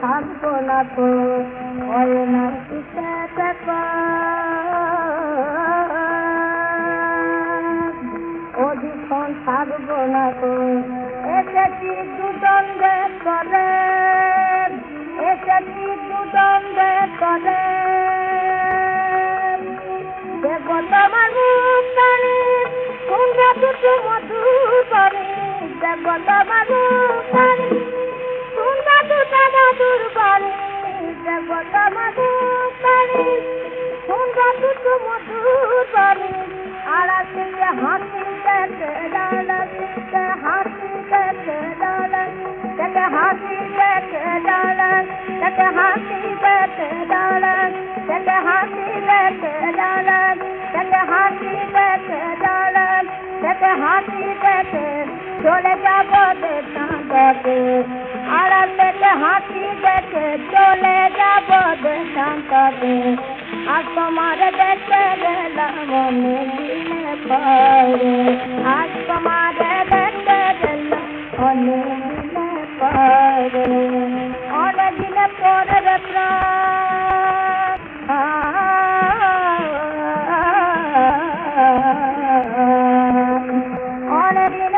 থাকব না তো হয় না কিসে দেখো অধিকম থাকব না তো, এসেছি দুদণ্ডে করে এসেছি দুদণ্ডে করে দেবতা মানুষ জানি কুঞ্জা দুটো মধুর করে দেবতা মানুষ জানি কুঞ্জা हाथी देखे चले जाबो देखे आ तुम्हारे आज तुम्हारे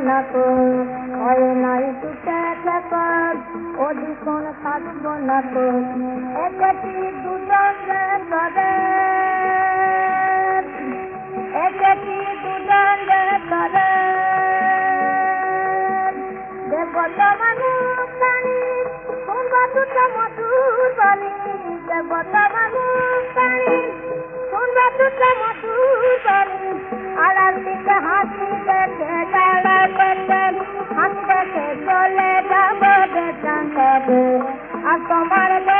থাকব না তো হয় নাই সুখে দেখো অধিকণ থাকব না তো একটি দুজন করে একটি দুজন করে দেবতা মানুষ জানি শুনবা মধুর বাণী দেবতা মানুষ শুনবা দুটো মধুর বাণী আড়াল যাবো বেচান তবে আর তোমার দেখতে